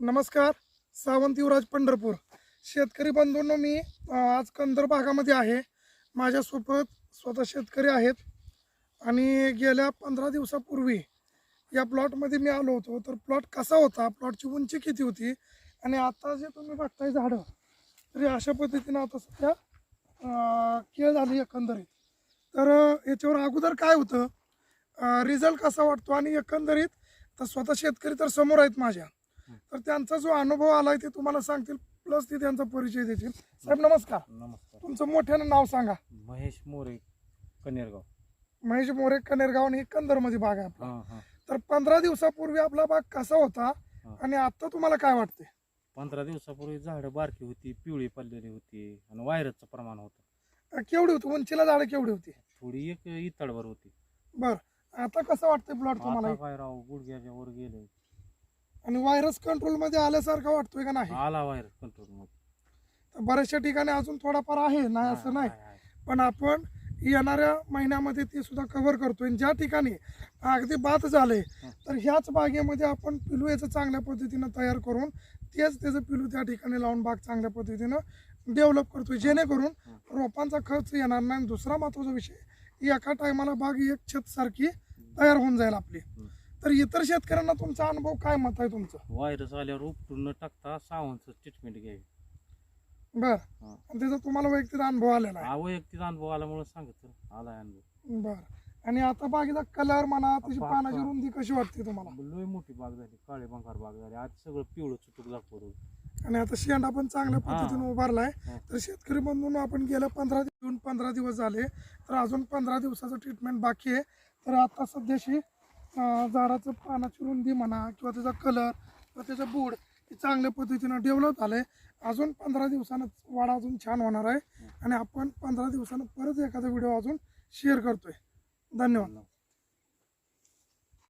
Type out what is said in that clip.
नमस्कार सावंत युवराज पंढरपूर. शेतकरी बंधूंनो मी आज कंदर भागामध्ये आहे. माझ्यासोबत स्वतः शेतकरी आहेत. आणि गेल्या पंधरा दिवसापूर्वी या प्लॉटमध्ये मी आलो होतो. तर प्लॉट कसा होता? प्लॉटची उंची किती होती? आणि आता जे तुम्ही बघताय झाडं तरी अशा पद्धतीनं आता सध्या केळ झाली एकंदरीत तर याच्यावर अगोदर काय होतं? रिझल्ट कसा वाटतो? आणि एकंदरीत तर स्वतः शेतकरी तर समोर आहेत माझ्या. तर त्यांचा जो अनुभव आलाय ते तुम्हाला सांगतील प्लस ते त्यांचा परिचय देतील. साहेब नमस्कार. नमस्कार. तुमचं मोठ्यानं नाव सांगा. महेश मोरे कनेरगाव. महेश मोरे कनेरगाव आणि कंदरमध्ये बाग आहे आपला. हां हां. तर पंधरा दिवसापूर्वी आपला बाग कसा होता. आणि आता तुम्हाला काय वाटते पंधरा दिवसापूर्वी झाडं बारकी होती पिवळी पडलेली होती आणि व्हायरसचं प्रमाण होतं. केवढी होती? उंचीला झाडं केवढी होती? थोडी एक इतळभर होती. बर. आता कसं वाटतंय प्लॉट तुम्हाला? आता काय राव गुडघ्याच्या वर गेले. आणि व्हायरस कंट्रोलमध्ये आल्यासारखं वाटतोय का नाही? आला व्हायरस कंट्रोलमध्ये. तर बऱ्याचशा ठिकाणी अजून थोडाफार आहे नाही असं नाही. पण आपण येणाऱ्या महिन्यामध्ये ती सुद्धा कव्हर करतोय. आणि ज्या ठिकाणी अगदी बात झाले तर ह्याच बागेमध्ये आपण पिलू याचं चांगल्या पद्धतीनं तयार करून तेच त्याचं पिलू त्या ठिकाणी लावून बाग चांगल्या पद्धतीनं डेव्हलप करतोय. जेणेकरून रोपांचा खर्च येणार नाही. आणि दुसरा महत्त्वाचा विषय एका टायमाला बाग एक छत सारखी तयार होऊन जाईल आपली. तर इतर शेतकऱ्यांना तुमचा अनुभव काय मत आहे तुमचं? व्हायरस आल्यावर उपटून न टाकता सावंतचं ट्रीटमेंट घ्यावी. बर. हा. आणि त्याचा तुम्हाला वैयक्तिक अनुभव आलेला आहे? हा वैयक्तिक अनुभव आल्यामुळे सांगत आलाय अनुभव. बर. आणि आता बागेचा कलर म्हणा त्याची बाग- पानाची रुंदी कशी वाटते तुम्हाला? लय मोठी बाग झाली. काळे बंगार बाग झाली. आज सगळं पिवळं चुटूक दाखवत होतं. आणि आता शेंडा पण चांगल्या हा. पद्धतीने उभारलाय. हा. तर शेतकरी बंधून आपण गेल्या पंधरा जून पंधरा दिवस झाले. तर अजून पंधरा दिवसाचं ट्रीटमेंट बाकी आहे. तर आता सध्याशी झाडाचं पानाची रुंदी म्हणा किंवा त्याचा कलर किंवा त्याचा बूड हे चांगल्या पद्धतीनं डेव्हलप झालंय. अजून पंधरा दिवसानं वाढ अजून छान होणार आहे. आणि आपण पंधरा दिवसानं परत एखादा व्हिडिओ अजून शेअर करतोय. धन्यवाद.